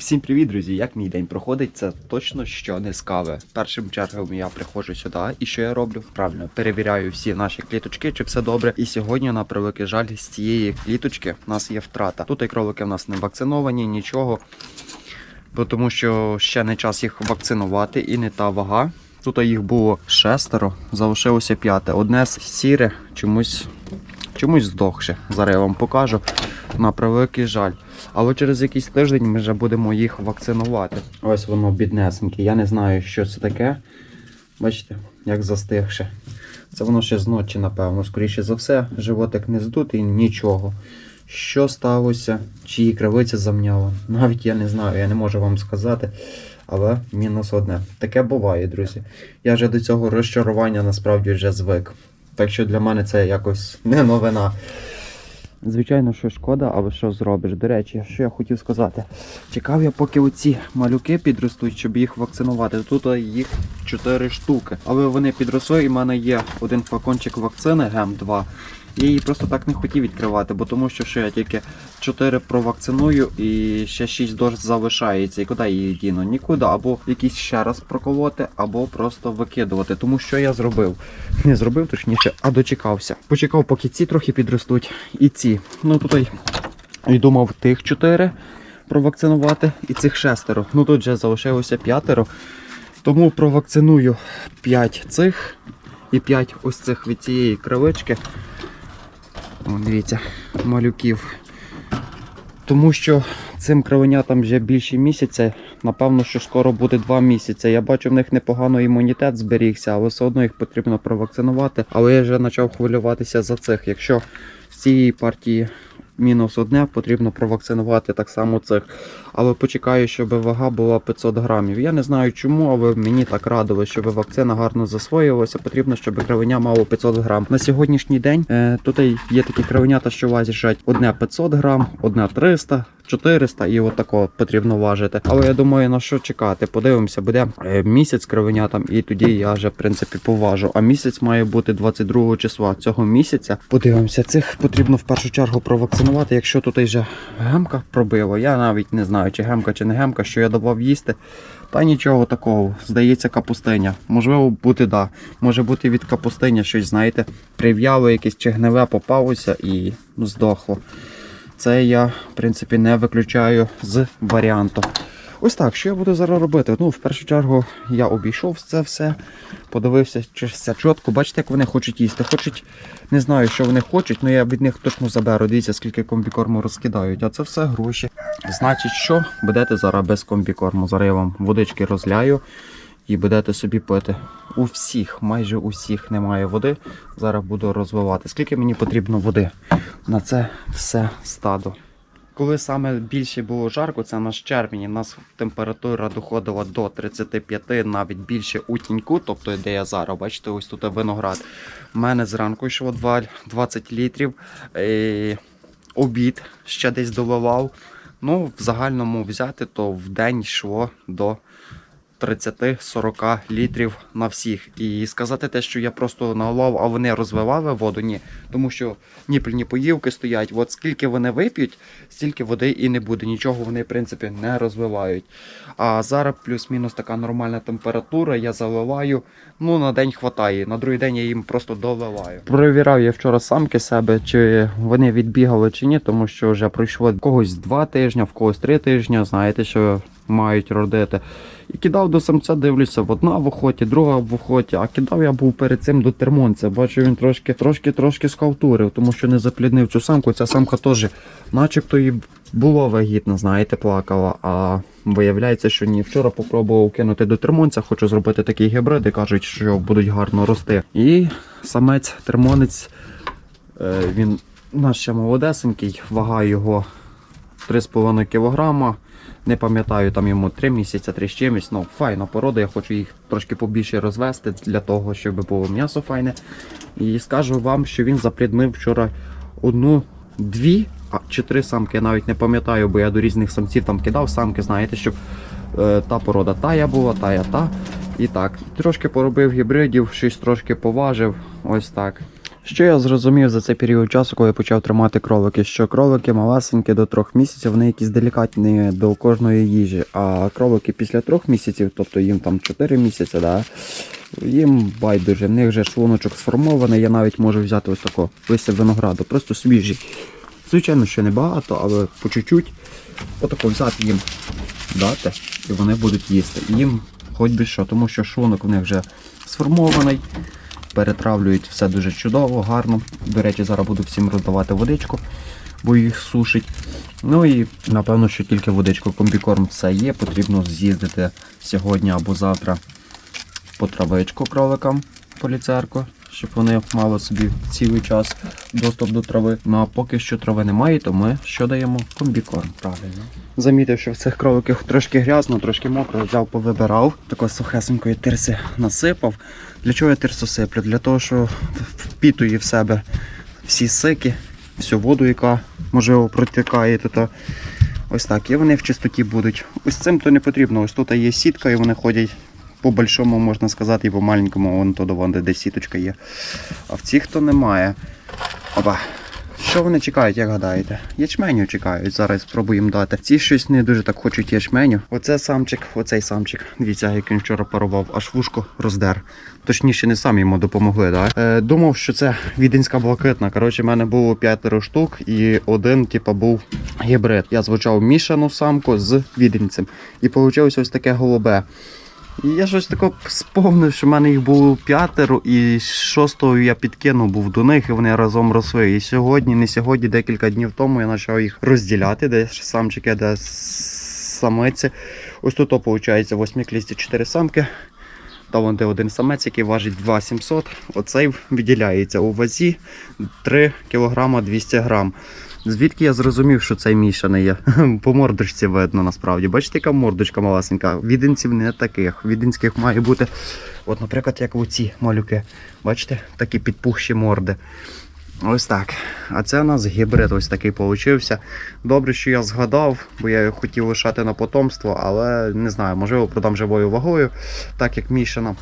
Всім привіт, друзі! Як мій день проходить? Це точно що не з кави. Першим чергом я приходжу сюди, і що я роблю? Правильно, перевіряю всі наші кліточки, чи все добре. І сьогодні, на превеликий жаль, з цієї кліточки в нас є втрата. Тут і кролики в нас не вакциновані, нічого. Тому що ще не час їх вакцинувати і не та вага. Тут їх було шестеро, залишилося п'яте. Одне з сіре чомусь, чомусь здохше. Зараз я вам покажу. На превеликий жаль. Але через якийсь тиждень ми вже будемо їх вакцинувати. Ось воно біднесеньке. Я не знаю, що це таке. Бачите, як застигше. Це воно ще з ночі, напевно. Скоріше за все, животик не здутий, нічого. Що сталося? Чиї кривиця замняла? Навіть я не знаю, я не можу вам сказати. Але мінус одне. Таке буває, друзі. Я вже до цього розчарування насправді вже звик. Так що для мене це якось не новина. Звичайно, що шкода, але що зробиш? До речі, що я хотів сказати. Чекав я, поки оці малюки підростуть, щоб їх вакцинувати. Тут їх 4 штуки. Але вони підросли, і в мене є один флакончик вакцини ГЕМ-2. Я її просто так не хотів відкривати, бо тому що ще я тільки 4 провакциную і ще 6 доз залишається. І куди я її діну? Нікуди. Або якийсь ще раз проколоти, або просто викидувати. Тому що я зробив. Не зробив, точніше, а дочекався. Почекав, поки ці трохи підростуть, і ці. Ну тут і думав тих 4 провакцинувати, і цих шестеро. Ну тут вже залишилося п'ятеро. Тому провакциную 5 цих і 5 ось цих від цієї кривички. О, дивіться, малюків. Тому що цим кривенятам вже більше місяця. Напевно, що скоро буде 2 місяці. Я бачу, в них непогано імунітет зберігся, але все одно їх потрібно провакцинувати. Але я вже почав хвилюватися за цих. Якщо з цієї партії мінус одне, потрібно провакцинувати так само цих. Але почекаю, щоб вага була 500 грамів. Я не знаю чому, але мені так радили, щоб вакцина гарно засвоювалася. Потрібно, щоб кривеня мало 500 грам. На сьогоднішній день е, тут є такі кривенята, що важать одне 500 грам, одне 300. 400 і от потрібно важити. Але я думаю, на що чекати. Подивимося, буде е, місяць кривенятам, і тоді я вже в принципі поважу. А місяць має бути 22 числа цього місяця. Подивимося, цих потрібно в першу чергу провакцинувати. Якщо тут вже гемка пробило, я навіть не знаю, чи гемка, чи не гемка, що я давав їсти. Та нічого такого, здається, капустиня. Можливо, бути да. Може бути від капустиня щось, знаєте, прив'яло якесь чи гневе попалося і здохло. Це я, в принципі, не виключаю з варіанту. Ось так, що я буду зараз робити? Ну, в першу чергу я обійшов це все, подивився, чи все чітко. Бачите, як вони хочуть їсти. Хочуть, не знаю, що вони хочуть, але я від них точно заберу. Дивіться, скільки комбікорму розкидають. А це все гроші. Значить, що будете зараз без комбікорму. Зараз я вам водички розляю і будете собі пити. У всіх, майже у всіх немає води. Зараз буду розвивати. Скільки мені потрібно води на це все стадо. Коли саме більше було жарко, це наш червень. У нас температура доходила до 35, навіть більше у тіньку, тобто де я зараз, бачите, ось тут виноград. У мене зранку йшло 20 літрів. і обід ще десь доливав. Ну, в загальному взяти, то в день йшло до 30-40 літрів на всіх. І сказати те, що я просто наливав, а вони розвивали воду, ні. Тому що ніпельні поївки стоять. От скільки вони вип'ють, стільки води і не буде. Нічого вони, в принципі, не розвивають. А зараз плюс-мінус така нормальна температура, я заливаю. Ну, на день хватає. На другий день я їм просто доливаю. Провіряв я вчора самки себе, чи вони відбігали чи ні, тому що вже пройшло в когось два тижні, в когось три тижні. Знаєте, що мають родити. І кидав до самця, дивлюся, одна в охоті, друга в охоті. А кидав я був перед цим до термонця. Бачу, він трошки трошки трошки скавтурив, тому що не запліднив цю самку. Ця самка теж, начебто, і було вагітна, знаєте, плакала. А виявляється, що ні. Вчора попробував кинути до термонця, хочу зробити такий гібрид, і кажуть, що будуть гарно рости. І самець термонець, е, він наш ще молодесенький, вага його 3,5 кг. Не пам'ятаю, там йому 3 місяці, 3 з чимось. Ну, файна порода, я хочу їх трошки побільше розвести для того, щоб було м'ясо файне. І скажу вам, що він запліднив вчора одну, дві, чи три самки, я навіть не пам'ятаю, бо я до різних самців там кидав самки, знаєте, щоб е, та порода тая була, тая та. І так, трошки поробив гібридів, щось трошки поважив. Ось так. Що я зрозумів за цей період часу, коли я почав тримати кролики, що кролики малесенькі до трьох місяців, вони якісь делікатні до кожної їжі. А кролики після трьох місяців, тобто їм там 4 місяці, да, їм байдуже, в них вже шлуночок сформований, я навіть можу взяти ось тако листя винограду, просто свіжий. Звичайно, що не багато, але по чуть-чуть отако взяти їм дати, і вони будуть їсти. Їм хоч би що, тому що шлунок в них вже сформований перетравлюють все дуже чудово, гарно. До речі, зараз буду всім роздавати водичку, бо їх сушить. Ну і напевно, що тільки водичку комбікорм все є. Потрібно з'їздити сьогодні або завтра по травичку кроликам по ліцерку, щоб вони мали собі цілий час доступ до трави. Ну а поки що трави немає, то ми що даємо? Комбікорм, правильно. Замітив, що в цих кроликах трошки грязно, трошки мокро, взяв, повибирав, такої сухесенької тирси насипав. Для чого я тирсу сиплю? Для того, що впітує в себе всі сики, всю воду, яка можливо протікає тут. Ось так. І вони в чистоті будуть. Ось цим то не потрібно. Ось тут є сітка, і вони ходять по большому, можна сказати, і по маленькому, вон то до вон, де сіточка є. А в цих то немає. Опа. Що вони чекають, як гадаєте? Ячменю чекають. Зараз спробуємо дати. Ці щось не дуже так хочуть ячменю. Оце самчик, оцей самчик. Дивіться, як він вчора парував, аж вушко роздер. Точніше, не самі йому допомогли. Да? Е, думав, що це віденська блакитна. Коротше, в мене було п'ятеро штук і один, типа, був гібрид. Я звучав мішану самку з віденцем. І вийшло ось таке голубе. Я щось таке сповнив, що в мене їх було п'ятеро, і шостого я підкинув був до них, і вони разом росли. І сьогодні, не сьогодні, декілька днів тому я почав їх розділяти, де самчики, де самиці.Ось тут, виходить, в восьмій 4 самки. Та вон де один самець, який важить 2700. Оцей виділяється у вазі 3 кг 200 грам. Звідки я зрозумів, що цей мішаний є? По мордочці видно насправді. Бачите, яка мордочка малесенька. Віденців не таких. Віденських має бути, от, наприклад, як оці малюки. Бачите, такі підпухші морди. Ось так. А це у нас гібрид ось такий получився. Добре, що я згадав, бо я його хотів лишати на потомство, але не знаю, можливо, продам живою вагою, так як мішана.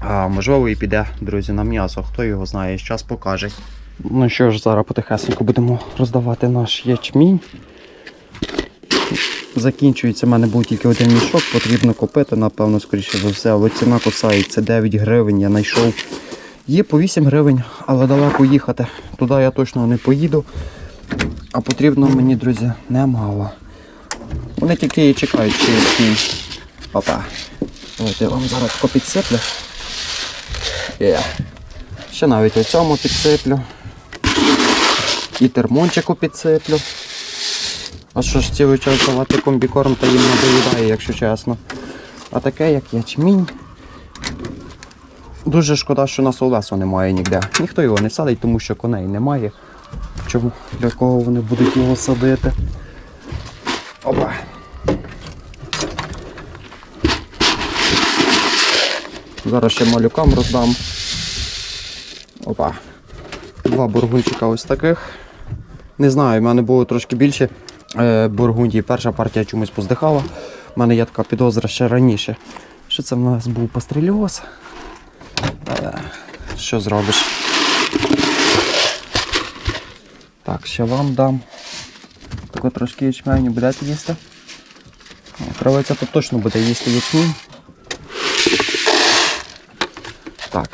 А можливо, і піде, друзі, на м'ясо. Хто його знає, час покаже. Ну що ж, зараз потихесенько будемо роздавати наш ячмінь. Закінчується, в мене був тільки один мішок, потрібно купити, напевно, скоріше за все, але ціна кусається 9 гривень, я знайшов. Є по 8 гривень, але далеко їхати. Туди я точно не поїду. А потрібно мені, друзі, немало. Вони тільки і чекають, що ячмінь. Опа. Давайте я вам зараз підсиплю. Є. Ще навіть у цьому підсиплю. І термончику підсиплю. А що ж цілий час давати комбікорм, то їм не доїдає, якщо чесно. А таке, як ячмінь. Дуже шкода, що у нас Олесу немає ніде. Ніхто його не садить, тому що коней немає. Чому для кого вони будуть його садити? Опа. Зараз ще малюкам роздам. Опа. Два бургунчика ось таких. Не знаю, в мене було трошки більше е, бургундій. Перша партія чомусь поздихала. У мене є така підозра ще раніше. Що це в нас був пастрельоз? Е, що зробиш? Так, ще вам дам. Тако трошки ячменю будете їсти. Кровиця тут точно буде їсти ячмінь. Так.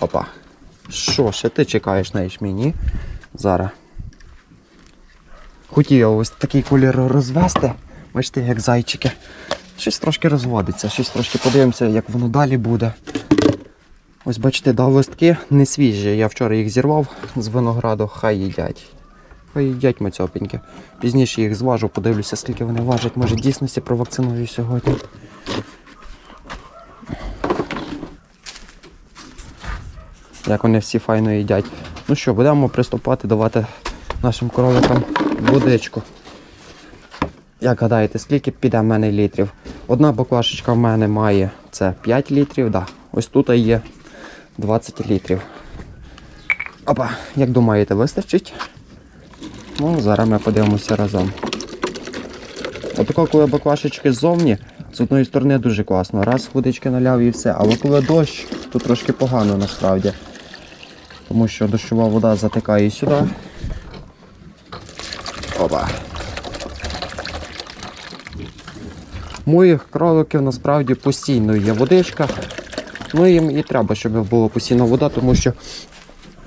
Опа. Що, ще ти чекаєш на ячміні? Зараз. Хотів я ось такий колір розвести. Бачите, як зайчики. Щось трошки розводиться, щось трошки подивимося, як воно далі буде. Ось бачите, дав листки не свіжі. Я вчора їх зірвав з винограду, хай їдять. Хай їдять мацьопеньки. Пізніше їх зважу, подивлюся, скільки вони важать. Може дійсності провакциную сьогодні. Як вони всі файно їдять. Ну що, будемо приступати давати нашим кроликам водичку. Як гадаєте, скільки піде в мене літрів? Одна баклашечка в мене має це 5 літрів, да. ось тут є 20 літрів. Опа, як думаєте, вистачить? Ну, зараз ми подивимося разом. Отако, коли баклашечки ззовні, З одної сторони дуже класно. Раз водички наляв і все. Але коли дощ, то трошки погано насправді. Тому що дощова вода затикає сюди. Опа. У моїх кроликів насправді постійно є водичка. Ну їм і треба, щоб була постійна вода, тому що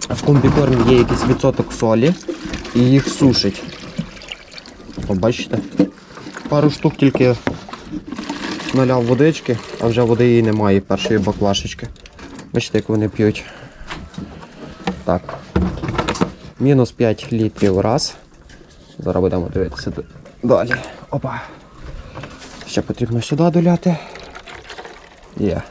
в комбікормі є якийсь відсоток солі і їх сушить. О, бачите? Пару штук тільки наляв водички, а вже води її немає, першої баклашечки. Бачите, як вони п'ють. Так. Мінус 5 літрів раз. Зараз будемо дивитися далі. Опа. Ще потрібно сюди доляти. Є.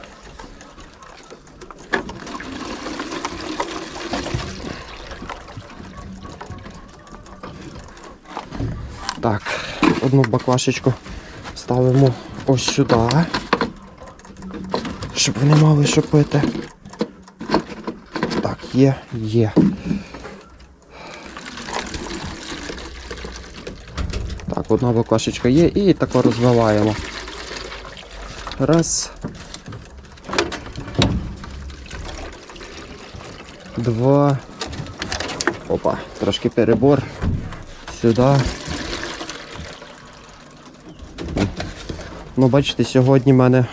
Так, одну баклашечку ставимо ось сюди, щоб вони мали що пити. Є, є. Так, одна баклашечка є і тако розвиваємо. Раз. Два. Опа, трошки перебор. Сюди. Ну, бачите, сьогодні в мене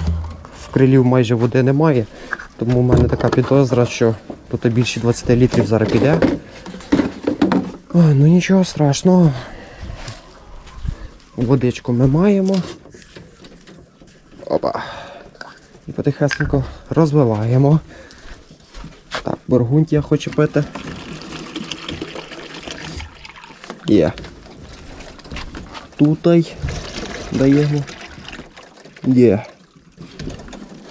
в крилів майже води немає, тому в мене така підозра, що тут більше 20 літрів зараз піде. Ну нічого страшного. Водичку ми маємо. Опа. І потихесенько розвиваємо. Так, бургунтія хоче пити. Є. Тутай даємо. Є.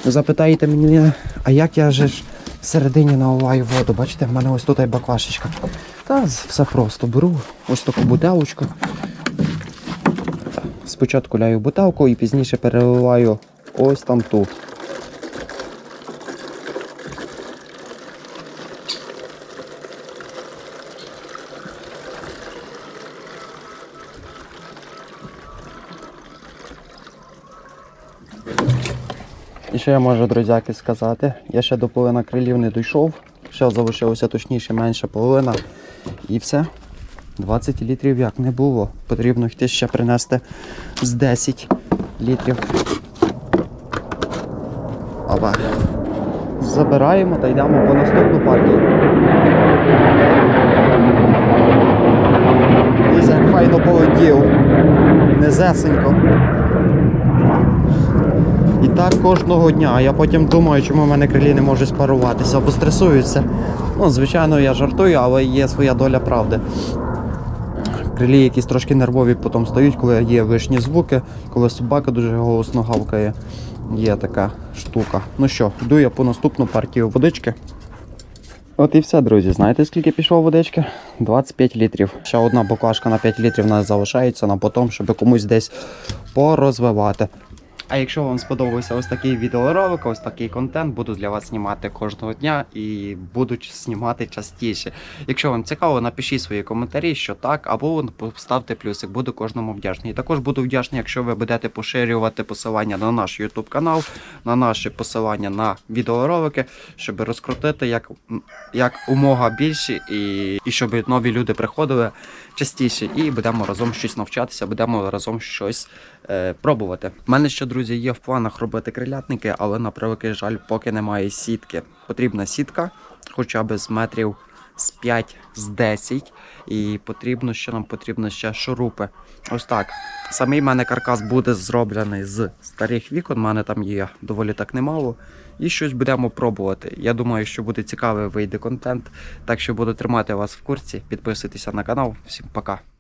Запитаєте мене, а як я же ж всередині наливаю воду? Бачите, в мене ось тут і баклашечка. Та все просто беру ось таку бутелочку. Спочатку ляю бутелку і пізніше переливаю ось там ту. Що я можу, друзяки, сказати? Я ще до половини крилів не дійшов. Ще залишилося точніше менше половина. І все. 20 літрів як не було. Потрібно йти ще принести з 10 літрів. Опа. Забираємо та йдемо по наступну партію. Дивіться, як файно полетів. Незесенько. І так кожного дня. А Я потім думаю, чому в мене крилі не можуть спаруватися або стресуються. Ну, звичайно, я жартую, але є своя доля правди. Крилі якісь трошки нервові потім стають, коли є вишні звуки, коли собака дуже голосно гавкає. Є така штука. Ну що, йду я по наступну партію водички. От і все, друзі. Знаєте, скільки пішло водички? 25 літрів. Ще одна баклажка на 5 літрів у нас залишається на потом, щоб комусь десь порозвивати. А якщо вам сподобався ось такий відеоролик, ось такий контент, буду для вас знімати кожного дня і буду знімати частіше. Якщо вам цікаво, напишіть свої коментарі, що так, або поставте плюсик, буду кожному вдячний. І також буду вдячний, якщо ви будете поширювати посилання на наш YouTube канал, на наші посилання на відеоролики, щоб розкрутити як, як умога більше, і, і щоб нові люди приходили частіше, і будемо разом щось навчатися, будемо разом щось е, пробувати. У мене ще, друзі, є в планах робити крилятники, але на превеликий жаль, поки немає сітки. Потрібна сітка, хоча б з метрів з 5, з 10. І потрібно ще нам потрібно ще шурупи. Ось так. Самий в мене каркас буде зроблений з старих вікон. У мене там є доволі так немало. І щось будемо пробувати. Я думаю, що буде цікавий вийде контент. Так що буду тримати вас в курсі. Підписуйтеся на канал. Всім пока.